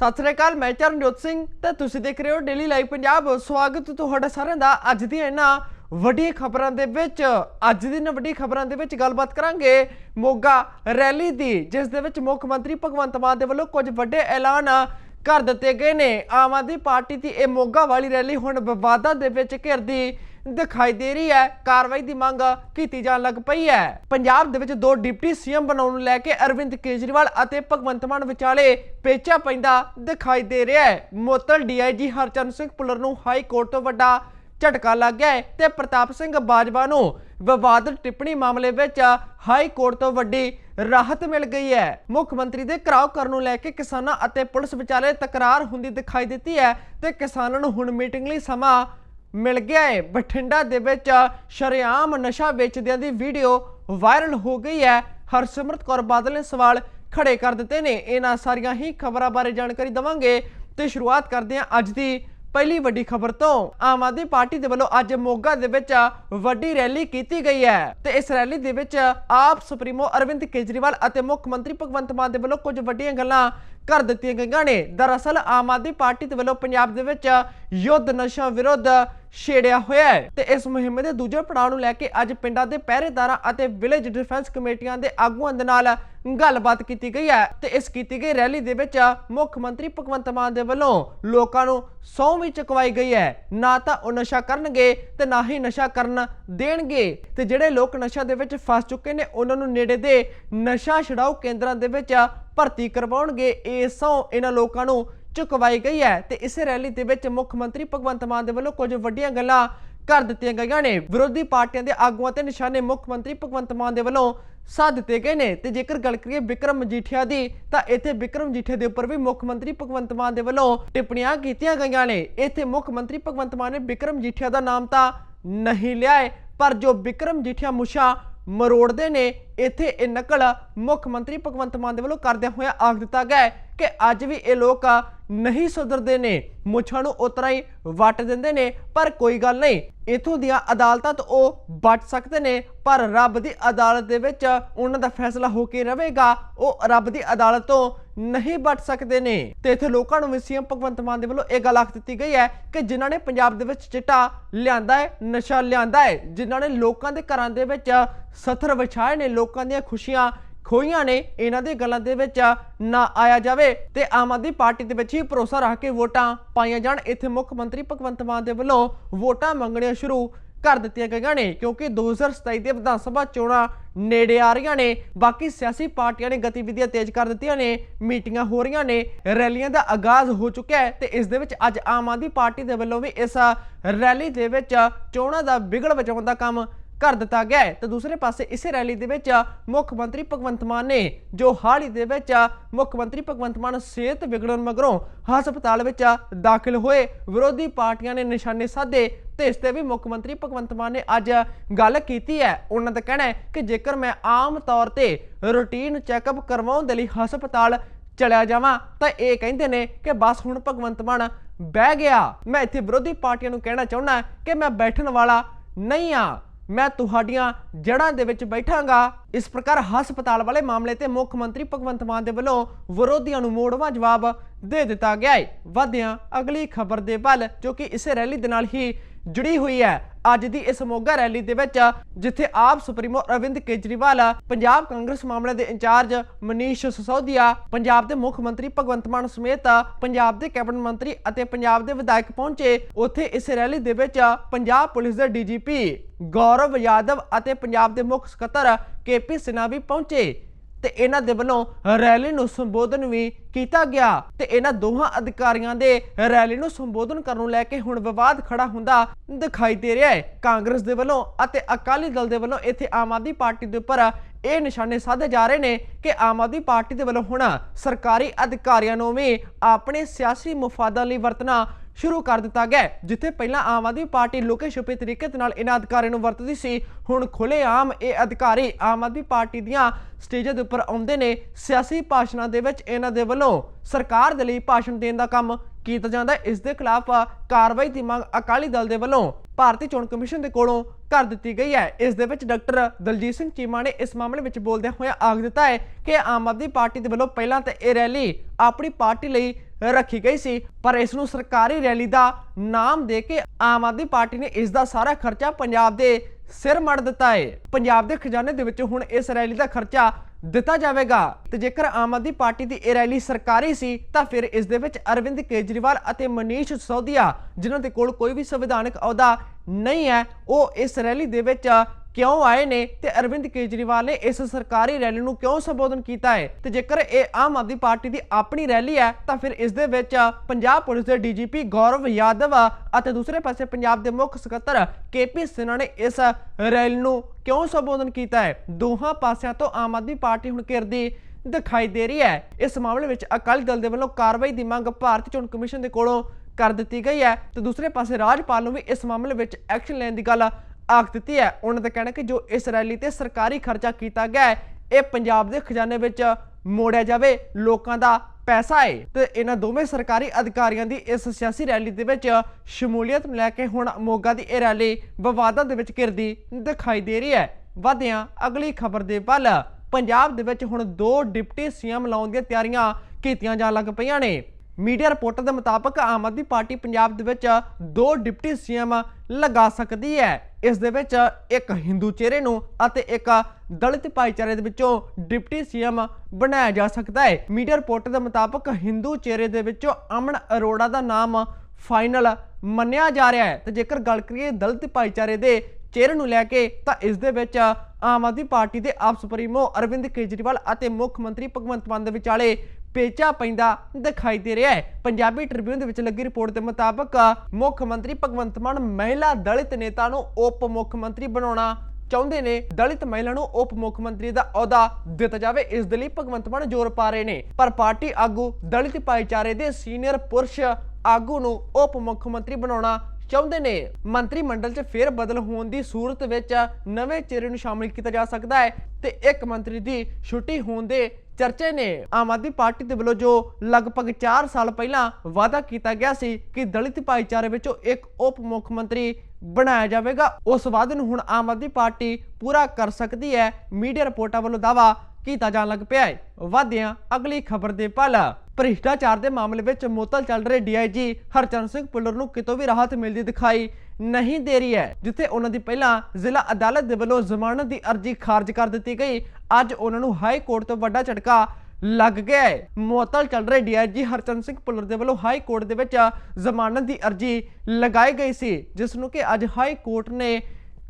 ਸਤਿ ਸ੍ਰੀ ਅਕਾਲ, ਮੈਂ ਚਰਨਜੋਤ ਸਿੰਘ ਤੇ ਤੁਸੀਂ ਦੇਖ ਰਹੇ ਹੋ ਡੇਲੀ ਲਾਈਵ ਪੰਜਾਬ ਸਵਾਗਤ ਤੁਹਾਡਾ ਸਾਰਿਆਂ ਦਾ ਅੱਜ ਦੀਆਂ ਇਹਨਾਂ ਵੱਡੀਆਂ ਖਬਰਾਂ ਦੇ ਵਿੱਚ। ਅੱਜ ਦੀ ਇਹਨਾਂ ਵੱਡੀ ਖਬਰਾਂ ਦੇ ਵਿੱਚ ਗੱਲਬਾਤ ਕਰਾਂਗੇ ਮੋਗਾ ਰੈਲੀ ਦੀ, ਜਿਸ ਦੇ ਵਿੱਚ ਮੁੱਖ ਮੰਤਰੀ ਭਗਵੰਤ ਮਾਨ ਦੇ ਵੱਲੋਂ ਕੁਝ ਵੱਡੇ ਐਲਾਨ ਕਰ ਦਿੱਤੇ ਗਏ ਨੇ। ਆਮ ਆਦਮੀ ਪਾਰਟੀ ਦੀ ਇਹ ਮੋਗਾ ਵਾਲੀ ਰੈਲੀ ਹੁਣ ਵਿਵਾਦਾਂ ਦੇ ਵਿੱਚ ਘਿਰਦੀ ਦਿਖਾਈ ਦੇ ਰਹੀ ਹੈ, ਕਾਰਵਾਈ ਦੀ ਮੰਗ ਕੀਤੀ ਜਾਣ ਲੱਗ ਪਈ ਹੈ। ਪੰਜਾਬ ਦੇ ਵਿੱਚ ਦੋ ਡਿਪਟੀ ਸੀਐਮ ਬਣਾਉਣ ਨੂੰ ਲੈ ਕੇ ਅਰਵਿੰਦ ਕੇਜਰੀਵਾਲ ਅਤੇ ਭਗਵੰਤ ਮਾਨ ਵਿਚਾਲੇ ਪੇਚਾ ਪੈਂਦਾ ਦਿਖਾਈ ਦੇ ਰਿਹਾ ਹੈ। ਮੋਤਲ ਡੀਆਈਜੀ ਹਰਚੰਦ ਸਿੰਘ ਪੁਲਰ ਨੂੰ ਹਾਈ ਕੋਰਟ ਤੋਂ ਵੱਡਾ ਝਟਕਾ ਲੱਗ ਗਿਆ ਹੈ ਤੇ ਪ੍ਰਤਾਪ ਸਿੰਘ ਬਾਜਵਾ ਨੂੰ ਵਿਵਾਦਤ ਟਿੱਪਣੀ ਮਾਮਲੇ ਵਿੱਚ ਹਾਈ ਕੋਰਟ ਤੋਂ ਵੱਡੀ ਰਾਹਤ ਮਿਲ ਗਈ ਹੈ। ਮੁੱਖ ਮੰਤਰੀ ਦੇ ਘਰਾਓ ਕਰਨ ਨੂੰ ਲੈ ਕੇ ਕਿਸਾਨਾਂ ਅਤੇ ਪੁਲਿਸ ਵਿਚਾਲੇ ਤਕਰਾਰ ਹੁੰਦੀ ਦਿਖਾਈ ਦਿੱਤੀ ਹੈ ਤੇ ਕਿਸਾਨਾਂ ਨੂੰ ਹੁਣ ਮੀਟਿੰਗ ਲਈ ਸਮਾਂ ਮਿਲ ਗਿਆ ਹੈ ਬਠਿੰਡਾ ਦੇ ਵਿੱਚ ਸ਼ਰੇਆਮ ਨਸ਼ਾ ਵੇਚਦਿਆਂ ਦੀ ਵੀਡੀਓ ਵਾਇਰਲ ਹੋ ਗਈ ਹੈ। ਹਰਸਿਮਰਤ ਕੌਰ ਬਾਦਲ ਨੇ ਸਵਾਲ ਖੜੇ ਕਰ ਦਿੱਤੇ ਨੇ। ਇਹਨਾਂ ਸਾਰੀਆਂ ਹੀ ਖਬਰਾਂ ਬਾਰੇ ਜਾਣਕਾਰੀ ਦਵਾਂਗੇ ਤੇ ਸ਼ੁਰੂਆਤ ਕਰਦੇ ਹਾਂ ਅੱਜ ਦੀ ਪਹਿਲੀ ਵੱਡੀ ਖਬਰ ਤੋਂ ਆਮ ਆਦਮੀ ਪਾਰਟੀ ਦੇ ਵੱਲੋਂ ਅੱਜ ਮੋਗਾ ਦੇ ਵਿੱਚ ਵੱਡੀ ਰੈਲੀ ਕੀਤੀ ਗਈ ਹੈ ਤੇ ਇਸ ਰੈਲੀ ਦੇ ਵਿੱਚ ਆਪ ਸੁਪਰੀਮੋ ਅਰਵਿੰਦ ਕੇਜਰੀਵਾਲ ਅਤੇ ਮੁੱਖ ਮੰਤਰੀ ਭਗਵੰਤ ਮਾਨ ਦੇ ਵੱਲੋਂ ਕੁਝ ਵੱਡੀਆਂ ਗੱਲਾਂ ਕਰ ਦਿੱਤੀਆਂ ਗਈਆਂ ਨੇ। ਦਰਅਸਲ ਆਮ ਆਦਮੀ ਪਾਰਟੀ ਦੇ ਵੱਲੋਂ ਪੰਜਾਬ ਦੇ ਵਿੱਚ ਯੁੱਧ ਨਸ਼ਾ ਵਿਰੁੱਧ ਛੇੜਿਆ ਹੋਇਆ ਹੈ ਤੇ ਇਸ ਮੁਹਿੰਮ ਦੇ ਦੂਜੇ ਪੜਾਅ ਨੂੰ ਲੈ ਕੇ ਅੱਜ ਪਿੰਡਾਂ ਦੇ ਪਹਿਰੇਦਾਰਾਂ ਅਤੇ ਵਿਲੇਜ ਡਿਫੈਂਸ ਕਮੇਟੀਆਂ ਦੇ ਆਗੂਆਂ ਦੇ ਨਾਲ ਗੱਲਬਾਤ ਕੀਤੀ ਗਈ ਹੈ ਤੇ ਇਸ ਕੀਤੀ ਗਈ ਰੈਲੀ ਦੇ ਵਿੱਚ ਮੁੱਖ ਮੰਤਰੀ ਭਗਵੰਤ ਮਾਨ ਦੇ ਵੱਲੋਂ ਲੋਕਾਂ ਨੂੰ ਸਹੁੰ ਵੀ ਚੁਕਵਾਈ ਗਈ ਹੈ। ਨਾ ਤਾਂ ਉਹ ਨਸ਼ਾ ਕਰਨਗੇ ਤੇ ਨਾ ਹੀ ਨਸ਼ਾ ਕਰਨ ਦੇਣਗੇ। ਤੇ ਜਿਹੜੇ ਲੋਕ ਨਸ਼ਾ ਦੇ ਵਿੱਚ ਫਸ ਚੁੱਕੇ ਨੇ, ਉਹਨਾਂ ਨੂੰ ਨੇੜੇ ਦੇ ਨਸ਼ਾ ਛਡਾਊ ਕੇਂਦਰਾਂ ਦੇ ਵਿੱਚ ਭਰਤੀ ਕਰਵਾਉਣਗੇ। ਇਹ ਸਹੁੰ ਇਹਨਾਂ ਲੋਕਾਂ ਨੂੰ ਚੁਕਵਾਈ ਗਈ ਹੈ ਤੇ ਇਸੇ ਰੈਲੀ ਦੇ ਵਿੱਚ ਮੁੱਖ ਮੰਤਰੀ ਭਗਵੰਤ ਮਾਨ ਦੇ ਵੱਲੋਂ ਕੁਝ ਵੱਡੀਆਂ ਗੱਲਾਂ ਕਰ ਦਿੱਤੀਆਂ ਗਈਆਂ ਨੇ। ਵਿਰੋਧੀ ਪਾਰਟੀਆਂ ਦੇ ਆਗੂਆਂ ਤੇ ਨਿਸ਼ਾਨੇ ਮੁੱਖ ਮੰਤਰੀ ਭਗਵੰਤ ਮਾਨ ਦੇ ਵੱਲੋਂ ਸਾਧ ਦਿੱਤੇ ਗਏ ਨੇ। ਤੇ ਜੇਕਰ ਗੱਲ ਕਰੀਏ ਵਿਕਰਮ ਮਜੀਠੀਆ ਦੀ, ਤਾਂ ਇੱਥੇ ਵਿਕਰਮ ਮਜੀਠੀਆ ਦੇ ਉੱਪਰ ਵੀ ਮੁੱਖ ਮੰਤਰੀ ਭਗਵੰਤ ਮਾਨ ਦੇ ਵੱਲੋਂ ਟਿੱਪਣੀਆਂ ਕੀਤੀਆਂ ਗਈਆਂ ਨੇ। ਇੱਥੇ ਮੁੱਖ ਮੰਤਰੀ ਭਗਵੰਤ ਮਾਨ ਨੇ ਵਿਕਰਮ ਮਜੀਠੀਆ ਦਾ ਨਾਮ ਤਾਂ ਨਹੀਂ ਲਿਆ ਹੈ ਪਰ ਜੋ ਵਿਕਰਮ ਮਜੀਠੀਆ ਮੁਸ਼ਾ ਮਰੋੜਦੇ ਨੇ। ਇੱਥੇ ਇਹ ਨਕਲ ਮੁੱਖ ਮੰਤਰੀ ਭਗਵੰਤ ਮਾਨ ਦੇ ਵੱਲੋਂ ਕਰਦਿਆਂ ਹੋਇਆ ਆਖ ਦਿੱਤਾ ਗਿਆ ਕਿ ਅੱਜ ਵੀ ਇਹ ਲੋਕ ਨਹੀਂ ਸੁਧਰਦੇ ਨੇ। ਮੁੱਛਾਂ ਨੂੰ ਉਤਰਾ ਹੀ ਵੱਟ ਦਿੰਦੇ ਨੇ, ਪਰ ਕੋਈ ਗੱਲ ਨਹੀਂ। ਇਥੋਂ ਦੀਆਂ ਅਦਾਲਤਾਂ ਤੋਂ ਉਹ ਬਚ ਸਕਦੇ ਨੇ, ਪਰ ਰੱਬ ਦੀ ਅਦਾਲਤ ਦੇ ਵਿੱਚ ਉਹਨਾਂ ਦਾ ਫੈਸਲਾ ਹੋ ਕੇ ਰਹੇਗਾ। ਉਹ ਰੱਬ ਦੀ ਅਦਾਲਤ ਤੋਂ ਨਹੀਂ ਬਚ ਸਕਦੇ ਨੇ। ਤੇ ਇੱਥੇ ਲੋਕਾਂ ਨੂੰ ਵੀ ਸੀਐਮ ਭਗਵੰਤ ਮਾਨ ਦੇ ਵੱਲੋਂ ਇਹ ਗੱਲ ਆਖ ਦਿੱਤੀ ਗਈ ਹੈ ਕਿ ਜਿਨ੍ਹਾਂ ਨੇ ਪੰਜਾਬ ਦੇ ਵਿੱਚ ਚਿੱਟਾ ਲਿਆਂਦਾ ਹੈ, ਨਸ਼ਾ ਲਿਆਂਦਾ ਹੈ, ਜਿਨ੍ਹਾਂ ਨੇ ਲੋਕਾਂ ਦੇ ਘਰਾਂ ਦੇ ਵਿੱਚ ਸਥਰ ਵਿਛਾਏ ਨੇ, ਲੋਕਾਂ ਦੀਆਂ ਖੁਸ਼ੀਆਂ ਖੋਈਆਂ ਨੇ, ਇਹਨਾਂ ਦੇ ਗੱਲਾਂ ਦੇ ਵਿੱਚ ਨਾ ਆਇਆ ਜਾਵੇ ਤੇ ਆਮ ਆਦਮੀ ਪਾਰਟੀ ਦੇ ਵਿੱਚ ਹੀ ਭਰੋਸਾ ਰੱਖ ਕੇ ਵੋਟਾਂ ਪਾਈਆਂ ਜਾਣ। ਇੱਥੇ ਮੁੱਖ ਮੰਤਰੀ ਭਗਵੰਤ ਮਾਨ ਦੇ ਵੱਲੋਂ ਵੋਟਾਂ ਮੰਗਣੀਆਂ ਸ਼ੁਰੂ ਕਰ ਦਿੱਤੀਆਂ ਗਈਆਂ ਨੇ, ਕਿਉਂਕਿ 2027 ਦੇ ਵਿਧਾਨ ਸਭਾ ਚੋਣਾਂ ਨੇੜੇ ਆ ਰਹੀਆਂ ਨੇ। ਬਾਕੀ ਸਿਆਸੀ ਪਾਰਟੀਆਂ ਨੇ ਗਤੀਵਿਧੀਆਂ ਤੇਜ਼ ਕਰ ਦਿੱਤੀਆਂ ਨੇ, ਮੀਟਿੰਗਾਂ ਹੋ ਰਹੀਆਂ ਨੇ, ਰੈਲੀਆਂ ਦਾ ਆਗਾਜ਼ ਹੋ ਚੁੱਕਿਆ ਹੈ ਤੇ ਇਸ ਦੇ ਵਿੱਚ ਅੱਜ ਆਮ ਆਦਮੀ ਪਾਰਟੀ ਦੇ ਵੱਲੋਂ ਵੀ ਇਸ ਰੈਲੀ ਦੇ ਵਿੱਚ ਚੋਣਾਂ ਦਾ ਵਿਗੜ ਬਚਾਉਣ ਦਾ ਕੰਮ ਕਰ ਦਿੱਤਾ ਗਿਆ ਹੈ। ਤੇ ਦੂਸਰੇ ਪਾਸੇ ਇਸੇ ਰੈਲੀ ਦੇ ਵਿੱਚ ਮੁੱਖ ਮੰਤਰੀ ਭਗਵੰਤ ਮਾਨ ਨੇ, ਜੋ ਹਾਲ ਹੀ ਦੇ ਵਿੱਚ ਮੁੱਖ ਮੰਤਰੀ ਭਗਵੰਤ ਮਾਨ ਸਿਹਤ ਵਿਗੜਨ ਮਗਰੋਂ ਹਸਪਤਾਲ ਵਿੱਚ ਦਾਖਲ ਹੋਏ। ਵਿਰੋਧੀ ਪਾਰਟੀਆਂ ਨੇ ਨਿਸ਼ਾਨੇ ਸਾਧੇ ਤੇ ਇਸ ਤੇ ਵੀ ਮੁੱਖ ਮੰਤਰੀ ਭਗਵੰਤ ਮਾਨ ਨੇ ਅੱਜ ਗੱਲ ਕੀਤੀ ਹੈ। ਉਹਨਾਂ ਦਾ ਕਹਿਣਾ ਹੈ ਕਿ ਜੇਕਰ ਮੈਂ ਆਮ ਤੌਰ ਤੇ ਰੂਟੀਨ ਚੈੱਕਅਪ ਕਰਵਾਉਣ ਦੇ ਲਈ ਹਸਪਤਾਲ ਚਲਿਆ ਜਾਵਾਂ, ਤਾਂ ਇਹ ਕਹਿੰਦੇ ਨੇ ਕਿ ਬਸ ਹੁਣ ਭਗਵੰਤ ਮਾਨ ਬਹਿ ਗਿਆ। ਮੈਂ ਇੱਥੇ ਵਿਰੋਧੀ ਪਾਰਟੀਆਂ ਨੂੰ ਕਹਿਣਾ ਚਾਹੁੰਦਾ ਕਿ ਮੈਂ ਬੈਠਣ ਵਾਲਾ ਨਹੀਂ ਆ ਮੈਂ ਤੁਹਾਡੀਆਂ ਜੜ੍ਹਾਂ ਦੇ ਵਿੱਚ ਬੈਠਾਂਗਾ। ਇਸ ਪ੍ਰਕਾਰ ਹਸਪਤਾਲ ਵਾਲੇ ਮਾਮਲੇ ਤੇ ਮੁੱਖ ਮੰਤਰੀ ਭਗਵੰਤ ਮਾਨ ਦੇ ਵੱਲੋਂ ਵਿਰੋਧੀਆਂ ਨੂੰ ਮੋੜਵਾਂ ਜਵਾਬ ਦੇ ਦਿੱਤਾ ਗਿਆ ਹੈ ਵਧਿਆਂ ਅਗਲੀ ਖਬਰ ਦੇ ਵੱਲ, ਜੋ ਕਿ ਇਸੇ ਰੈਲੀ ਦੇ ਨਾਲ ਹੀ ਜੁੜੀ ਹੋਈ ਹੈ। ਅੱਜ ਦੀ ਇਸ ਮੋਗਾ ਰੈਲੀ ਦੇ ਵਿੱਚ, ਜਿੱਥੇ ਆਪ ਸੁਪਰੀਮੋ ਅਰਵਿੰਦ ਕੇਜਰੀਵਾਲ, ਪੰਜਾਬ ਕਾਂਗਰਸ ਮਾਮਲੇ ਦੇ ਇੰਚਾਰਜ ਮਨੀਸ਼ ਸਿਸੋਦੀਆ, ਪੰਜਾਬ ਦੇ ਮੁੱਖ ਮੰਤਰੀ ਭਗਵੰਤ ਮਾਨ ਸਮੇਤ ਪੰਜਾਬ ਦੇ ਕੈਬਨਿਟ ਮੰਤਰੀ ਅਤੇ ਪੰਜਾਬ ਦੇ ਵਿਧਾਇਕ ਪਹੁੰਚੇ। ਉੱਥੇ ਇਸ ਰੈਲੀ ਦੇ ਵਿੱਚ ਪੰਜਾਬ ਪੁਲਿਸ ਦੇ ਡੀਜੀਪੀ ਗੌਰਵ ਯਾਦਵ ਅਤੇ ਪੰਜਾਬ ਦੇ ਮੁੱਖ ਸਕੱਤਰ ਕੇਪੀ ਸਿਨਹਾ ਵੀ ਪਹੁੰਚੇ। ਤੇ ਇਹਨਾਂ ਦੇ ਵੱਲੋਂ ਰੈਲੀ ਨੂੰ ਸੰਬੋਧਨ ਵੀ ਕੀਤਾ ਗਿਆ। ਤੇ ਇਹਨਾਂ ਦੋਹਾਂ ਅਧਿਕਾਰੀਆਂ ਦੇ ਰੈਲੀ ਨੂੰ ਸੰਬੋਧਨ ਕਰਨ ਨੂੰ ਲੈ ਕੇ ਹੁਣ ਵਿਵਾਦ ਖੜਾ ਹੁੰਦਾ ਦਿਖਾਈ ਦੇ ਰਿਹਾ ਹੈ। ਕਾਂਗਰਸ ਦੇ ਵੱਲੋਂ ਅਤੇ ਅਕਾਲੀ ਦਲ ਦੇ ਵੱਲੋਂ ਇੱਥੇ ਆਮ ਆਦਮੀ ਪਾਰਟੀ ਦੇ ਉੱਪਰ ਇਹ ਨਿਸ਼ਾਨੇ ਸਾਧੇ ਜਾ ਰਹੇ ਨੇ ਕਿ ਆਮ ਆਦਮੀ ਪਾਰਟੀ ਦੇ ਵੱਲੋਂ ਹੁਣ ਸਰਕਾਰੀ ਅਧਿਕਾਰੀਆਂ ਨੂੰ ਵੀ ਆਪਣੇ ਸਿਆਸੀ ਮੁਫਾਦਾਂ ਲਈ ਵਰਤਣਾ ਸ਼ੁਰੂ ਕਰ ਦਿੱਤਾ ਗਿਆ ਜਿੱਥੇ ਪਹਿਲਾਂ ਆਮ ਆਦਮੀ ਪਾਰਟੀ ਲੁਕੇ ਛੁਪੇ ਤਰੀਕੇ ਦੇ ਨਾਲ ਇਹਨਾਂ ਅਧਿਕਾਰੀਆਂ ਨੂੰ ਵਰਤਦੀ ਸੀ, ਹੁਣ ਖੁੱਲੇ ਆਮ ਇਹ ਅਧਿਕਾਰੀ ਆਮ ਆਦਮੀ ਪਾਰਟੀ ਦੀਆਂ ਸਟੇਜਾਂ ਦੇ ਉੱਪਰ ਆਉਂਦੇ ਨੇ, ਸਿਆਸੀ ਭਾਸ਼ਣਾਂ ਦੇ ਵਿੱਚ ਇਹਨਾਂ ਦੇ ਵੱਲੋਂ ਸਰਕਾਰ ਦੇ ਲਈ ਭਾਸ਼ਣ ਦੇਣ ਦਾ ਕੰਮ ਕੀਤਾ ਜਾਂਦਾ ਹੈ। ਇਸ ਦੇ ਖਿਲਾਫ ਕਾਰਵਾਈ ਦੀ ਮੰਗ ਅਕਾਲੀ ਦਲ ਦੇ ਵੱਲੋਂ ਭਾਰਤੀ ਚੋਣ ਕਮਿਸ਼ਨ ਦੇ ਕੋਲੋਂ ਕਰ ਦਿੱਤੀ ਗਈ ਹੈ। ਇਸ ਦੇ ਵਿੱਚ ਡਾਕਟਰ ਦਲਜੀਤ ਸਿੰਘ ਚੀਮਾ ਨੇ ਇਸ ਮਾਮਲੇ ਵਿੱਚ ਬੋਲਦਿਆਂ ਹੋਇਆਂ ਆਖ ਦਿੱਤਾ ਹੈ ਕਿ ਆਮ ਆਦਮੀ ਪਾਰਟੀ ਦੇ ਵੱਲੋਂ ਪਹਿਲਾਂ ਤਾਂ ਇਹ ਰੈਲੀ ਆਪਣੀ ਪਾਰਟੀ ਲਈ ਰੱਖੀ ਗਈ ਸੀ, ਪਰ ਇਸ ਨੂੰ ਸਰਕਾਰੀ ਰੈਲੀ ਦਾ ਨਾਮ ਦੇ ਕੇ ਆਮ ਆਦਮੀ ਪਾਰਟੀ ਨੇ ਇਸ ਦਾ ਸਾਰਾ ਖਰਚਾ ਪੰਜਾਬ ਦੇ ਸਿਰ ਮੜ ਦਿੱਤਾ ਹੈ। ਪੰਜਾਬ ਦੇ ਖਜ਼ਾਨੇ ਦੇ ਵਿੱਚ ਹੁਣ ਇਸ ਰੈਲੀ ਦਾ ਖਰਚਾ ਦਿੱਤਾ ਜਾਵੇਗਾ। ਤੇ ਜੇਕਰ ਆਮ ਆਦਮੀ ਪਾਰਟੀ ਦੀ ਇਹ ਰੈਲੀ ਸਰਕਾਰੀ ਸੀ, ਤਾਂ ਫਿਰ ਇਸ ਦੇ ਵਿੱਚ ਅਰਵਿੰਦ ਕੇਜਰੀਵਾਲ ਅਤੇ ਮਨੀਸ਼ ਸੌਦੀਆ ਜਿਨ੍ਹਾਂ ਦੇ ਕੋਲ ਕੋਈ ਵੀ ਸੰਵਿਧਾਨਕ ਅਹੁਦਾ ਨਹੀਂ ਹੈ, ਉਹ ਇਸ ਰੈਲੀ ਦੇ ਵਿੱਚ ਕਿਉਂ ਆਏ ਨੇ? ਤੇ ਅਰਵਿੰਦ ਕੇਜਰੀਵਾਲ ਨੇ ਇਸ ਸਰਕਾਰੀ ਰੈਲੀ ਨੂੰ ਕਿਉਂ ਸੰਬੋਧਨ ਕੀਤਾ ਹੈ? ਤੇ ਜੇਕਰ ਇਹ ਆਮ ਆਦਮੀ ਪਾਰਟੀ ਦੀ ਆਪਣੀ ਰੈਲੀ ਹੈ, ਤਾਂ ਫਿਰ ਇਸ ਦੇ ਵਿੱਚ ਪੰਜਾਬ ਪੁਲਿਸ ਦੇ ਡੀਜੀਪੀ ਗੌਰਵ ਯਾਦਵ ਅਤੇ ਦੂਸਰੇ ਪਾਸੇ ਪੰਜਾਬ ਦੇ ਮੁੱਖ ਸਕੱਤਰ ਕੇਪੀ ਸਿਨਹਾ ਨੇ ਇਸ ਰੈਲੀ ਨੂੰ ਕਿਉਂ ਸੰਬੋਧਨ ਕੀਤਾ ਹੈ? ਦੋਹਾਂ ਪਾਸਿਆਂ ਤੋਂ ਆਮ ਆਦਮੀ ਪਾਰਟੀ ਹੁਣ ਘਿਰਦੀ ਦਿਖਾਈ ਦੇ ਰਹੀ ਹੈ। ਇਸ ਮਾਮਲੇ ਵਿੱਚ ਅਕਾਲੀ ਦਲ ਦੇ ਵੱਲੋਂ ਕਾਰਵਾਈ ਦੀ ਮੰਗ ਭਾਰਤੀ ਚੋਣ ਕਮਿਸ਼ਨ ਦੇ ਕੋਲੋਂ ਕਰ ਦਿੱਤੀ ਗਈ ਹੈ ਤੇ ਦੂਸਰੇ ਪਾਸੇ ਰਾਜਪਾਲ ਨੂੰ ਵੀ ਇਸ ਮਾਮਲੇ ਵਿੱਚ ਐਕਸ਼ਨ ਲੈਣ ਦੀ ਗੱਲ ਆਖ ਦਿੱਤੀ ਹੈ। ਉਹਨਾਂ ਦਾ ਕਹਿਣਾ ਕਿ ਜੋ ਇਸ ਰੈਲੀ ਤੇ ਸਰਕਾਰੀ ਖਰਚਾ ਕੀਤਾ ਗਿਆ ਹੈ, ਇਹ ਪੰਜਾਬ ਦੇ ਖਜ਼ਾਨੇ ਵਿੱਚ ਮੋੜਿਆ ਜਾਵੇ, ਲੋਕਾਂ ਦਾ ਪੈਸਾ ਹੈ। ਤੇ ਇਹਨਾਂ ਦੋਵੇਂ ਸਰਕਾਰੀ ਅਧਿਕਾਰੀਆਂ ਦੀ ਇਸ ਸਿਆਸੀ ਰੈਲੀ ਦੇ ਵਿੱਚ ਸ਼ਮੂਲੀਅਤ ਨੂੰ ਲੈ ਕੇ ਹੁਣ ਮੋਗਾ ਦੀ ਇਹ ਰੈਲੀ ਵਿਵਾਦਾਂ ਦੇ ਵਿੱਚ ਘਿਰਦੀ ਦਿਖਾਈ ਦੇ ਰਹੀ ਹੈ। ਵਧਿਆਂ ਅਗਲੀ ਖਬਰ ਦੇ ਵੱਲ, ਪੰਜਾਬ ਦੇ ਵਿੱਚ ਹੁਣ ਦੋ ਡਿਪਟੀ ਸੀਐਮ ਲਾਉਣ ਦੀਆਂ ਤਿਆਰੀਆਂ ਕੀਤੀਆਂ ਜਾਣ ਲੱਗ ਪਈਆਂ ਨੇ। ਮੀਡੀਆ ਰਿਪੋਰਟਾਂ ਦੇ ਮੁਤਾਬਕ ਆਮ ਆਦਮੀ ਪਾਰਟੀ ਪੰਜਾਬ ਦੇ ਵਿੱਚ ਦੋ ਡਿਪਟੀ ਸੀਐਮ ਲਗਾ ਸਕਦੀ ਹੈ। ਇਸ ਦੇ ਵਿੱਚ ਇੱਕ ਹਿੰਦੂ ਚਿਹਰੇ ਨੂੰ ਅਤੇ ਇੱਕ ਦਲਿਤ ਭਾਈਚਾਰੇ ਦੇ ਵਿੱਚੋਂ ਡਿਪਟੀ ਸੀਐਮ ਬਣਾਇਆ ਜਾ ਸਕਦਾ ਹੈ। ਮੀਡੀਆ ਰਿਪੋਰਟ ਦੇ ਮੁਤਾਬਕ ਹਿੰਦੂ ਚਿਹਰੇ ਦੇ ਵਿੱਚੋਂ ਅਮਨ ਅਰੋੜਾ ਦਾ ਨਾਮ ਫਾਈਨਲ ਮੰਨਿਆ ਜਾ ਰਿਹਾ ਹੈ। ਤੇ ਜੇਕਰ ਗੱਲ ਕਰੀਏ ਦਲਿਤ ਭਾਈਚਾਰੇ ਦੇ ਚਿਹਰੇ ਨੂੰ ਲੈ ਕੇ, ਤਾਂ ਇਸ ਦੇ ਵਿੱਚ ਆਮ ਆਦਮੀ ਪਾਰਟੀ ਦੇ ਆਪ ਸੁਪਰੀਮੋ ਅਰਵਿੰਦ ਕੇਜਰੀਵਾਲ ਅਤੇ ਮੁੱਖ ਮੰਤਰੀ ਭਗਵੰਤ ਮਾਨ ਦੇ ਵਿਚਾਲੇ ਪੇਚਾ ਪੈਂਦਾ ਦਿਖਾਈ ਦੇ ਰਿਹਾ ਹੈ। ਪੰਜਾਬੀ ਟ੍ਰਿਬਿਊਨ ਦੇ ਵਿੱਚ ਲੱਗੀ ਰਿਪੋਰਟ ਦੇ ਮੁਤਾਬਕ, ਮੁੱਖ ਮੰਤਰੀ ਭਗਵੰਤ ਮਾਨ ਮਹਿਲਾ ਦਲਿਤ ਨੇਤਾ ਨੂੰ ਉਪ ਮੁੱਖ ਮੰਤਰੀ ਬਣਾਉਣਾ ਚਾਹੁੰਦੇ ਨੇ। ਦਲਿਤ ਮਹਿਲਾ ਨੂੰ ਉਪ ਮੁੱਖ ਮੰਤਰੀ ਦਾ ਅਹੁਦਾ ਦਿੱਤਾ ਜਾਵੇ। ਇਸ ਦੇ ਲਈ ਭਗਵੰਤ ਮਾਨ ਜ਼ੋਰ ਪਾ ਰਹੇ ਨੇ। ਪਰ ਪਾਰਟੀ ਆਗੂ ਦਲਿਤ ਭਾਈਚਾਰੇ ਦੇ ਸੀਨੀਅਰ ਪੁਰਸ਼ ਆਗੂ ਨੂੰ ਉਪ ਮੁੱਖ ਮੰਤਰੀ ਬਣਾਉਣਾ ਚਾਹੁੰਦੇ ਨੇ। ਮੰਤਰੀ ਮੰਡਲ 'ਚ ਫੇਰ ਬਦਲ ਹੋਣ ਦੀ ਸੂਰਤ ਵਿੱਚ ਨਵੇਂ ਚਿਹਰੇ ਨੂੰ ਸ਼ਾਮਿਲ ਕੀਤਾ ਜਾ ਸਕਦਾ ਹੈ ਤੇ ਇੱਕ ਮੰਤਰੀ ਦੀ ਛੁੱਟੀ ਹੋਣ ਦੇ ਚਰਚੇ ਨੇ। ਆਮ ਆਦਮੀ ਪਾਰਟੀ ਦੇ ਵੱਲੋਂ ਜੋ ਲਗਭਗ 4 ਸਾਲ ਪਹਿਲਾਂ ਵਾਅਦਾ ਕੀਤਾ ਗਿਆ ਸੀ ਕਿ ਦਲਿਤ ਭਾਈਚਾਰੇ ਵਿੱਚੋਂ ਇੱਕ ਉਪ ਮੁੱਖ ਮੰਤਰੀ ਬਣਾਇਆ ਜਾਵੇਗਾ, ਉਸ ਵਾਅਦੇ ਨੂੰ ਹੁਣ ਆਮ ਆਦਮੀ ਪਾਰਟੀ ਪੂਰਾ ਕਰ ਸਕਦੀ ਹੈ। ਮੀਡੀਆ ਰਿਪੋਰਟਾਂ ਵੱਲੋਂ ਦਾਵਾ ਕੀਤਾ ਜਾਣ ਲੱਗ ਪਿਆ ਹੈ। ਵਾਧਿਆਂ ਅਗਲੀ ਖਬਰ ਦੇ ਪਲ। ਭ੍ਰਿਸ਼ਟਾਚਾਰ ਦੇ ਮਾਮਲੇ ਵਿੱਚ ਮੁਅੱਤਲ ਚੱਲ ਰਹੇ ਡੀਆਈਜੀ ਹਰਚਰਨ ਸਿੰਘ ਪੁੱਲਰ ਨੂੰ ਕਿਤੋਂ ਵੀ ਰਾਹਤ ਮਿਲਦੀ ਦਿਖਾਈ ਨਹੀਂ ਦੇ ਰਹੀ ਹੈ, ਜਿੱਥੇ ਉਹਨਾਂ ਦੀ ਪਹਿਲਾਂ ਜ਼ਿਲ੍ਹਾ ਅਦਾਲਤ ਦੇ ਵੱਲੋਂ ਜ਼ਮਾਨਤ ਦੀ ਅਰਜ਼ੀ ਖਾਰਜ ਕਰ ਦਿੱਤੀ ਗਈ, ਅੱਜ ਉਹਨਾਂ ਨੂੰ ਹਾਈ ਕੋਰਟ ਤੋਂ ਵੱਡਾ ਝਟਕਾ ਲੱਗ ਗਿਆ ਹੈ। ਮੁਅੱਤਲ ਚੱਲ ਰਹੇ ਡੀਆਈਜੀ ਹਰਚੰਦ ਸਿੰਘ ਪੁੱਲਰ ਦੇ ਵੱਲੋਂ ਹਾਈ ਕੋਰਟ ਦੇ ਵਿੱਚ ਜ਼ਮਾਨਤ ਦੀ ਅਰਜ਼ੀ ਲਗਾਈ ਗਈ ਸੀ, ਜਿਸ ਨੂੰ ਕਿ ਅੱਜ ਹਾਈ ਕੋਰਟ ਨੇ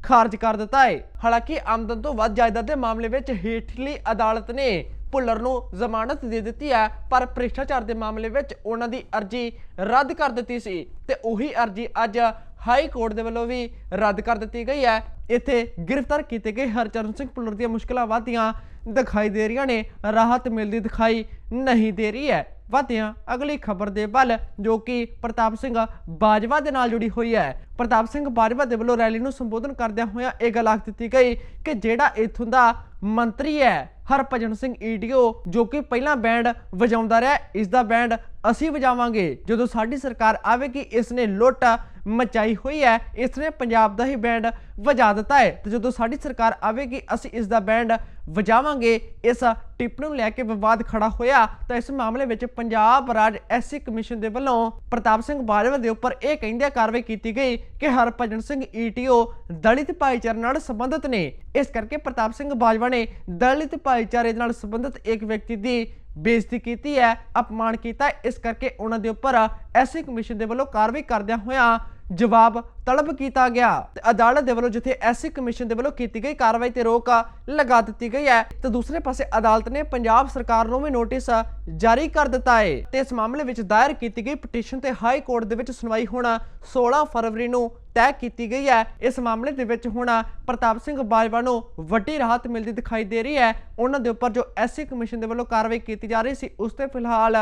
ਖਾਰਜ ਕਰ ਦਿੱਤਾ ਹੈ। ਹਾਲਾਂਕਿ ਆਮਦਨ ਤੋਂ ਵੱਧ ਜਾਇਦਾਦ ਦੇ ਮਾਮਲੇ ਵਿੱਚ ਹੇਠਲੀ ਅਦਾਲਤ ਨੇ ਭੁੱਲਰ ਨੂੰ ਜ਼ਮਾਨਤ ਦੇ ਦਿੱਤੀ ਹੈ, ਪਰ ਭ੍ਰਿਸ਼ਟਾਚਾਰ ਦੇ ਮਾਮਲੇ ਵਿੱਚ ਉਹਨਾਂ ਦੀ ਅਰਜ਼ੀ ਰੱਦ ਕਰ ਦਿੱਤੀ ਸੀ ਤੇ ਉਹੀ ਅਰਜ਼ੀ ਅੱਜ ਹਾਈ ਕੋਰਟ ਦੇ ਵੱਲੋਂ ਵੀ ਰੱਦ ਕਰ ਦਿੱਤੀ ਗਈ ਹੈ। ਇੱਥੇ ਗ੍ਰਿਫਤਾਰ ਕੀਤੇ ਗਏ ਹਰਚਰਨ ਸਿੰਘ ਭੁੱਲਰ ਦੀਆਂ ਮੁਸ਼ਕਲਾਂ ਵਧਦੀਆਂ ਦਿਖਾਈ ਦੇ ਰਹੀਆਂ ਨੇ, ਰਾਹਤ ਮਿਲਦੀ ਦਿਖਾਈ ਨਹੀਂ ਦੇ ਰਹੀ ਹੈ। ਵਧਿਆਂ, ਅਗਲੀ ਖਬਰ ਦੇ ਵੱਲ ਜੋ ਕਿ ਪ੍ਰਤਾਪ ਸਿੰਘ ਬਾਜਵਾ ਦੇ ਨਾਲ ਜੁੜੀ ਹੋਈ ਹੈ। ਪ੍ਰਤਾਪ ਸਿੰਘ ਬਾਜਵਾ ਦੇ ਵੱਲੋਂ ਰੈਲੀ ਨੂੰ ਸੰਬੋਧਨ ਕਰਦਿਆਂ ਹੋਇਆਂ ਇਹ ਗੱਲ ਆਖ ਦਿੱਤੀ ਗਈ ਕਿ ਜਿਹੜਾ ਇਥੋਂ ਦਾ ਮੰਤਰੀ ਹੈ, ਹਰਭਜਨ ਸਿੰਘ ਈਡੀਓ ਜੋ ਕਿ ਪਹਿਲਾਂ ਬੈਂਡ ਵਜਾਉਂਦਾ ਰਿਹਾ, ਇਸ ਦਾ ਬੈਂਡ ਅਸੀਂ ਵਜਾਵਾਂਗੇ। ਜਦੋਂ ਸਾਡੀ ਸਰਕਾਰ ਆਵੇਗੀ ਇਸ ਨੇ ਲੁੱਟ ਮਚਾਈ ਹੋਈ ਹੈ, ਇਸ ਨੇ ਪੰਜਾਬ ਦਾ ਹੀ ਬੈਂਡ ਵਜਾ ਦਿੱਤਾ ਹੈ। ਤੇ ਜਦੋਂ ਸਾਡੀ ਸਰਕਾਰ ਆਵੇਗੀ ਅਸੀਂ ਇਸ ਦਾ ਬੈਂਡ ਵਜਾਵਾਂਗੇ। ਇਸ ਟਿੱਪਣੀ ਨੂੰ ਲੈ ਕੇ ਵਿਵਾਦ ਖੜਾ ਹੋਇਆ। ਤਾਂ ਇਸ ਮਾਮਲੇ ਵਿੱਚ ਪੰਜਾਬ ਰਾਜ ਐਸਸੀ ਕਮਿਸ਼ਨ ਦੇ ਵੱਲੋਂ ਪ੍ਰਤਾਪ ਸਿੰਘ ਬਾਜਵਾ ਦੇ ਉੱਪਰ ਇਹ ਕਹਿੰਦਿਆਂ ਕਾਰਵਾਈ ਕੀਤੀ ਗਈ ਕਿ ਹਰਭਜਨ ਸਿੰਘ ਈਟੀਓ ਦਲਿਤ ਭਾਈਚਾਰੇ ਨਾਲ ਸੰਬੰਧਿਤ ਨੇ। ਇਸ ਕਰਕੇ ਪ੍ਰਤਾਪ ਸਿੰਘ ਬਾਜਵਾ ਨੇ ਦਲਿਤ ਭਾਈਚਾਰੇ ਨਾਲ ਸੰਬੰਧਿਤ ਇੱਕ ਵਿਅਕਤੀ ਦੀ ਬੇਇੱਜ਼ਤੀ ਕੀਤੀ ਹੈ, ਅਪਮਾਨ ਕੀਤਾ। ਇਸ ਕਰਕੇ ਉਹਨਾਂ ਦੇ ਉੱਪਰ ਐਸਸੀ ਕਮਿਸ਼ਨ ਦੇ ਵੱਲੋਂ ਕਾਰਵਾਈ ਕਰਦਿਆਂ ਹੋਇਆਂ ਜਵਾਬ ਤਲਬ ਕੀਤਾ ਗਿਆ। ਤੇ ਅਦਾਲਤ ਦੇ ਵੱਲੋਂ ਜਿੱਥੇ ਐਸਸੀ ਕਮਿਸ਼ਨ ਦੇ ਵੱਲੋਂ ਕੀਤੀ ਗਈ ਕਾਰਵਾਈ ਤੇ ਰੋਕ ਲਗਾ ਦਿੱਤੀ ਗਈ ਹੈ, ਤੇ ਦੂਸਰੇ ਪਾਸੇ ਅਦਾਲਤ ਨੇ ਪੰਜਾਬ ਸਰਕਾਰ ਨੂੰ ਵੀ ਨੋਟਿਸ ਜਾਰੀ ਕਰ ਦਿੱਤਾ ਹੈ। ਤੇ ਇਸ ਮਾਮਲੇ ਵਿੱਚ ਦਾਇਰ ਕੀਤੀ ਗਈ ਪਟੀਸ਼ਨ ਤੇ ਹਾਈ ਕੋਰਟ ਦੇ ਵਿੱਚ ਸੁਣਵਾਈ ਹੁਣ 16 ਫਰਵਰੀ ਨੂੰ ਤੈਅ ਕੀਤੀ ਗਈ ਹੈ। ਇਸ ਮਾਮਲੇ ਦੇ ਵਿੱਚ ਹੁਣ ਪ੍ਰਤਾਪ ਸਿੰਘ ਬਾਜਵਾ ਨੂੰ ਵੱਡੀ ਰਾਹਤ ਮਿਲਦੀ ਦਿਖਾਈ ਦੇ ਰਹੀ ਹੈ। ਉਹਨਾਂ ਦੇ ਉੱਪਰ ਜੋ ਐਸਸੀ ਕਮਿਸ਼ਨ ਦੇ ਵੱਲੋਂ ਕਾਰਵਾਈ ਕੀਤੀ ਜਾ ਰਹੀ ਸੀ, ਉਸ ਤੇ ਫਿਲਹਾਲ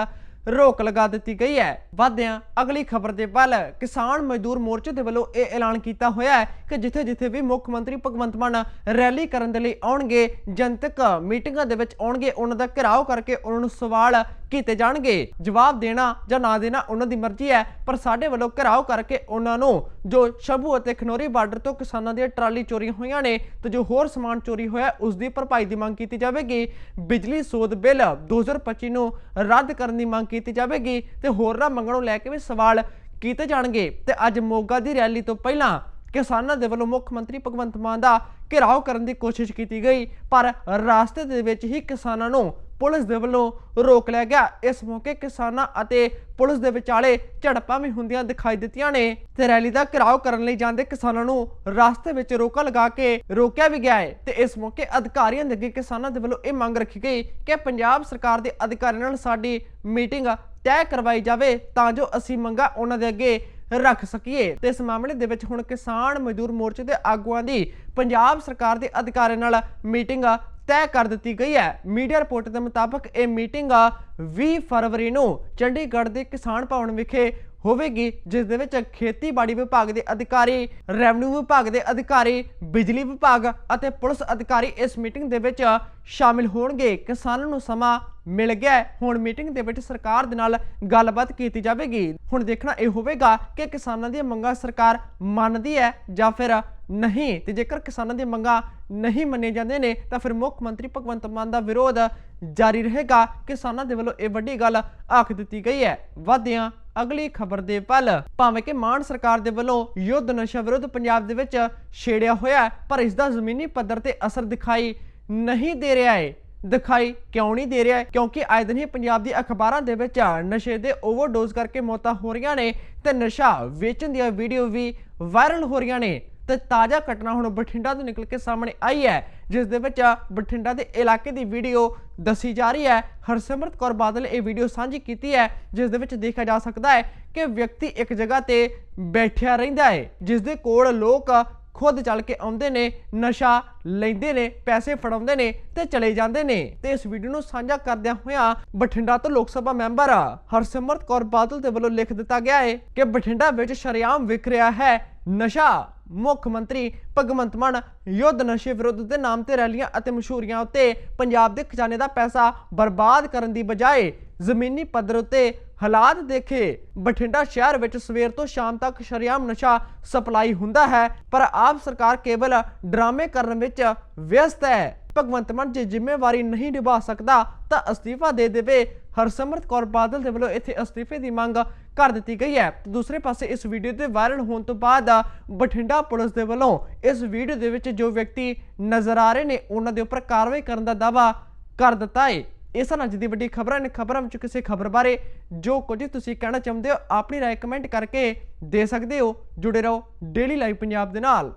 ਰੋਕ ਲਗਾ ਦਿੱਤੀ ਗਈ ਹੈ। ਵਾਧਿਆਂ, ਅਗਲੀ ਖਬਰ ਦੇ ਵੱਲ ਕਿਸਾਨ ਮਜ਼ਦੂਰ ਮੋਰਚੇ ਦੇ ਵੱਲੋਂ ਇਹ ਐਲਾਨ ਕੀਤਾ ਹੋਇਆ ਹੈ ਕਿ ਜਿੱਥੇ ਜਿੱਥੇ ਵੀ ਮੁੱਖ ਮੰਤਰੀ ਭਗਵੰਤ ਮਾਨ ਰੈਲੀ ਕਰਨ ਦੇ ਲਈ ਆਉਣਗੇ, ਜਨਤਕ ਮੀਟਿੰਗਾਂ ਦੇ ਵਿੱਚ ਆਉਣਗੇ, ਉਹਨਾਂ ਦਾ ਘਿਰਾਓ ਕਰਕੇ ਉਹਨਾਂ ਨੂੰ ਸਵਾਲ ਕੀਤੇ ਜਾਣਗੇ। ਜਵਾਬ ਦੇਣਾ ਜਾਂ ਨਾ ਦੇਣਾ ਉਹਨਾਂ ਦੀ ਮਰਜ਼ੀ ਹੈ, ਪਰ ਸਾਡੇ ਵੱਲੋਂ ਘਿਰਾਓ ਕਰਕੇ ਉਹਨਾਂ ਨੂੰ ਜੋ ਸ਼ੰਭੂ ਅਤੇ ਖਨੋਰੀ ਬਾਰਡਰ ਤੋਂ ਕਿਸਾਨਾਂ ਦੀਆਂ ਟਰਾਲੀ ਚੋਰੀਆਂ ਹੋਈਆਂ ਨੇ ਤੇ ਜੋ ਹੋਰ ਸਮਾਨ ਚੋਰੀ ਹੋਇਆ, ਉਸ ਦੀ ਭਰਪਾਈ ਦੀ ਮੰਗ ਕੀਤੀ ਜਾਵੇਗੀ। ਬਿਜਲੀ ਸੋਧ ਬਿੱਲ 2025 ਨੂੰ ਰੱਦ ਕਰਨ ਦੀ ਮੰਗ ਕੀਤੀ ਜਾਵੇਗੀ ਤੇ ਹੋਰਨਾਂ ਮੰਗਾਂ ਨੂੰ ਲੈ ਕੇ ਵੀ ਸਵਾਲ ਕੀਤੇ ਜਾਣਗੇ। ਤੇ ਅੱਜ ਮੋਗਾ ਦੀ ਰੈਲੀ ਤੋਂ ਪਹਿਲਾਂ ਕਿਸਾਨਾਂ ਦੇ ਵੱਲੋਂ ਮੁੱਖ ਮੰਤਰੀ ਭਗਵੰਤ ਮਾਨ ਦਾ ਘਿਰਾਓ ਕਰਨ ਦੀ ਕੋਸ਼ਿਸ਼ ਕੀਤੀ ਗਈ, ਪਰ ਰਾਸਤੇ ਦੇ ਵਿੱਚ ਹੀ ਕਿਸਾਨਾਂ ਨੂੰ ਪੁਲਿਸ ਦੇ ਵੱਲੋਂ ਰੋਕ ਲਿਆ ਗਿਆ। ਇਸ ਮੌਕੇ ਕਿਸਾਨਾਂ ਅਤੇ ਪੁਲਿਸ ਦੇ ਵਿਚਾਲੇ ਝੜਪਾਂ ਵੀ ਹੁੰਦੀਆਂ ਦਿਖਾਈ ਦਿੱਤੀਆਂ ਨੇ ਤੇ ਰੈਲੀ ਦਾ ਘਿਰਾਓ ਕਰਨ ਲਈ ਜਾਂਦੇ ਕਿਸਾਨਾਂ ਨੂੰ ਰਸਤੇ ਵਿੱਚ ਰੋਕਾ ਲਗਾ ਕੇ ਰੋਕਿਆ ਵੀ ਗਿਆ ਹੈ। ਤੇ ਇਸ ਮੌਕੇ ਅਧਿਕਾਰੀਆਂ ਦੇ ਅੱਗੇ ਕਿਸਾਨਾਂ ਦੇ ਵੱਲੋਂ ਇਹ ਮੰਗ ਰੱਖੀ ਗਈ ਕਿ ਪੰਜਾਬ ਸਰਕਾਰ ਦੇ ਅਧਿਕਾਰੀਆਂ ਨਾਲ ਸਾਡੀ ਮੀਟਿੰਗ ਤੈਅ ਕਰਵਾਈ ਜਾਵੇ ਤਾਂ ਜੋ ਅਸੀਂ ਮੰਗਾਂ ਉਹਨਾਂ ਦੇ ਅੱਗੇ ਰੱਖ ਸਕੀਏ। ਤੇ ਇਸ ਮਾਮਲੇ ਦੇ ਵਿੱਚ ਹੁਣ ਕਿਸਾਨ ਮਜ਼ਦੂਰ ਮੋਰਚੇ ਦੇ ਆਗੂਆਂ ਦੀ ਪੰਜਾਬ ਸਰਕਾਰ ਦੇ ਅਧਿਕਾਰੀਆਂ ਨਾਲ ਮੀਟਿੰਗ ਤੈਅ ਕਰ ਦਿੱਤੀ ਗਈ ਹੈ। ਮੀਡੀਆ ਰਿਪੋਰਟ ਦੇ ਮੁਤਾਬਕ ਇਹ ਮੀਟਿੰਗ 20 ਫਰਵਰੀ ਨੂੰ ਚੰਡੀਗੜ੍ਹ ਦੇ ਕਿਸਾਨ ਭਵਨ ਵਿਖੇ ਹੋਵੇਗੀ, ਜਿਸ ਦੇ ਵਿੱਚ ਖੇਤੀਬਾੜੀ ਵਿਭਾਗ ਦੇ ਅਧਿਕਾਰੀ, ਰੈਵਨਿਊ ਵਿਭਾਗ ਦੇ ਅਧਿਕਾਰੀ, ਬਿਜਲੀ ਵਿਭਾਗ ਅਤੇ ਪੁਲਿਸ ਅਧਿਕਾਰੀ ਇਸ ਮੀਟਿੰਗ ਦੇ ਵਿੱਚ ਸ਼ਾਮਿਲ ਹੋਣਗੇ। ਕਿਸਾਨਾਂ ਨੂੰ ਸਮਾਂ ਮਿਲ ਗਿਆ ਹੁਣ ਮੀਟਿੰਗ ਦੇ ਵਿੱਚ ਸਰਕਾਰ ਦੇ ਨਾਲ ਗੱਲਬਾਤ ਕੀਤੀ ਜਾਵੇਗੀ। ਹੁਣ ਦੇਖਣਾ ਇਹ ਹੋਵੇਗਾ ਕਿ ਕਿਸਾਨਾਂ ਦੀਆਂ ਮੰਗਾਂ ਸਰਕਾਰ ਮੰਨਦੀ ਹੈ ਜਾਂ ਫਿਰ ਨਹੀਂ। ਤੇ ਜੇਕਰ ਕਿਸਾਨਾਂ ਦੀਆਂ ਮੰਗਾਂ ਨਹੀਂ ਮੰਨੇ ਜਾਂਦੇ ਨੇ, ਤਾਂ ਫਿਰ ਮੁੱਖ ਮੰਤਰੀ ਭਗਵੰਤ ਮਾਨ ਦਾ ਵਿਰੋਧ ਜਾਰੀ ਰਹੇਗਾ। ਕਿਸਾਨਾਂ ਦੇ ਵੱਲੋਂ ਇਹ ਵੱਡੀ ਗੱਲ ਆਖ ਦਿੱਤੀ ਗਈ ਹੈ। ਵਾਧਿਆਂ ਅਗਲੀ ਖਬਰ ਦੇ ਪਲ। ਭਾਵੇਂ ਕਿ ਮਾਨ ਸਰਕਾਰ ਦੇ ਵੱਲੋਂ ਯੁੱਧ ਨਸ਼ਾ ਵਿਰੁੱਧ ਪੰਜਾਬ ਦੇ ਵਿੱਚ ਛੇੜਿਆ ਹੋਇਆ ਪਰ ਇਸ ਦਾ ਜ਼ਮੀਨੀ ਪੱਧਰ ਤੇ ਅਸਰ ਦਿਖਾਈ ਨਹੀਂ ਦੇ ਰਿਹਾ ਹੈ। ਦਿਖਾਈ ਕਿਉਂ ਨਹੀਂ ਦੇ ਰਿਹਾ ਕਿਉਂਕਿ ਆਏ ਦਿਨ ਹੀ ਪੰਜਾਬ ਦੀ ਅਖਬਾਰਾਂ ਦੇ ਵਿੱਚ ਨਸ਼ੇ ਦੇ ਓਵਰਡੋਜ਼ ਕਰਕੇ ਮੌਤਾਂ ਹੋ ਰਹੀਆਂ ਨੇ ਤੇ ਨਸ਼ਾ ਵੇਚਣ ਦੀਆਂ ਵੀਡੀਓ ਵੀ ਵਾਇਰਲ ਹੋ ਰਹੀਆਂ ਨੇ ਤੇ ਤਾਜ਼ਾ ਘਟਨਾ ਹੁਣ ਬਠਿੰਡਾ ਤੋਂ ਨਿਕਲ ਕੇ ਸਾਹਮਣੇ ਆਈ ਹੈ, ਜਿਸ ਦੇ ਵਿੱਚ ਬਠਿੰਡਾ ਦੇ ਇਲਾਕੇ ਦੀ ਵੀਡੀਓ ਦੱਸੀ ਜਾ ਰਹੀ ਹੈ। ਹਰਸਿਮਰਤ ਕੌਰ ਬਾਦਲ ਇਹ ਵੀਡੀਓ ਸਾਂਝੀ ਕੀਤੀ ਹੈ, ਜਿਸ ਦੇ ਵਿੱਚ ਦੇਖਿਆ ਜਾ ਸਕਦਾ ਹੈ ਕਿ ਵਿਅਕਤੀ ਇੱਕ ਜਗ੍ਹਾ ਤੇ ਬੈਠਿਆ ਰਹਿੰਦਾ ਹੈ, ਜਿਸ ਦੇ ਕੋਲ ਲੋਕ ਖੁਦ ਚੱਲ ਕੇ ਆਉਂਦੇ ਨੇ, ਨਸ਼ਾ ਲੈਂਦੇ ਨੇ, ਪੈਸੇ ਫੜਾਉਂਦੇ ਨੇ ਤੇ ਚਲੇ ਜਾਂਦੇ ਨੇ। ਤੇ ਇਸ ਵੀਡੀਓ ਨੂੰ ਸਾਂਝਾ ਕਰਦਿਆਂ ਹੋਇਆ ਬਠਿੰਡਾ ਤੋਂ ਲੋਕ ਸਭਾ ਮੈਂਬਰ ਹਰਸਿਮਰਤ ਕੌਰ ਬਾਦਲ ਦੇ ਵੱਲੋਂ ਲਿਖ ਦਿੱਤਾ ਗਿਆ ਹੈ ਕਿ ਬਠਿੰਡਾ ਵਿੱਚ ਸ਼ਰੇਆਮ ਵਿਕ ਰਿਹਾ ਹੈ ਨਸ਼ਾ। ਮੁੱਖ ਮੰਤਰੀ ਭਗਵੰਤ ਮਾਨ ਯੁੱਧ ਨਸ਼ੇ ਵਿਰੁੱਧ ਦੇ ਨਾਮ ਤੇ ਰੈਲੀਆਂ ਅਤੇ ਮਸ਼ਹੂਰੀਆਂ ਉੱਤੇ ਪੰਜਾਬ ਦੇ ਖਜ਼ਾਨੇ ਦਾ ਪੈਸਾ ਬਰਬਾਦ ਕਰਨ ਦੀ ਬਜਾਏ ਜ਼ਮੀਨੀ ਪੱਧਰ ਉੱਤੇ ਹਾਲਾਤ ਦੇਖੇ, ਬਠਿੰਡਾ ਸ਼ਹਿਰ ਵਿੱਚ ਸਵੇਰ ਤੋਂ ਸ਼ਾਮ ਤੱਕ ਸ਼ਰੇਆਮ ਨਸ਼ਾ ਸਪਲਾਈ ਹੁੰਦਾ ਹੈ, ਪਰ ਆਪ ਸਰਕਾਰ ਕੇਵਲ ਡਰਾਮੇ ਕਰਨ ਵਿੱਚ ਵਿਅਸਤ ਹੈ। ਭਗਵੰਤ ਮਾਨ ਜੇ ਜ਼ਿੰਮੇਵਾਰੀ ਨਹੀਂ ਨਿਭਾ ਸਕਦਾ, ਤਾਂ ਅਸਤੀਫਾ ਦੇ ਦੇਵੇ। ਹਰਸਿਮਰਤ ਕੌਰ ਬਾਦਲ ਦੇ ਵੱਲੋਂ ਇੱਥੇ ਅਸਤੀਫੇ ਦੀ ਮੰਗ ਕਰ ਦਿੱਤੀ ਗਈ ਹੈ। ਦੂਸਰੇ ਪਾਸੇ ਇਸ ਵੀਡੀਓ ਦੇ ਵਾਇਰਲ ਹੋਣ ਤੋਂ ਬਾਅਦ ਬਠਿੰਡਾ ਪੁਲਿਸ ਦੇ ਵੱਲੋਂ ਇਸ ਵੀਡੀਓ ਦੇ ਵਿੱਚ ਜੋ ਵਿਅਕਤੀ ਨਜ਼ਰ ਆ ਰਹੇ ਨੇ, ਉਹਨਾਂ ਦੇ ਉੱਪਰ ਕਾਰਵਾਈ ਕਰਨ ਦਾ ਦਾਅਵਾ ਕਰ ਦਿੱਤਾ ਹੈ। ਇਹ ਸਨ ਅੱਜ ਦੀ ਵੱਡੀ ਖਬਰਾਂ ਨੇ ਖਬਰਾਂ ਵਿੱਚ ਕਿਸੇ ਖਬਰ ਬਾਰੇ ਜੋ ਕੁਝ ਤੁਸੀਂ ਕਹਿਣਾ ਚਾਹੁੰਦੇ ਹੋ, ਆਪਣੀ ਰਾਏ ਕਮੈਂਟ ਕਰਕੇ ਦੇ ਸਕਦੇ ਹੋ। ਜੁੜੇ ਰਹੋ ਡੇਲੀ ਲਾਈਵ ਪੰਜਾਬ ਦੇ ਨਾਲ।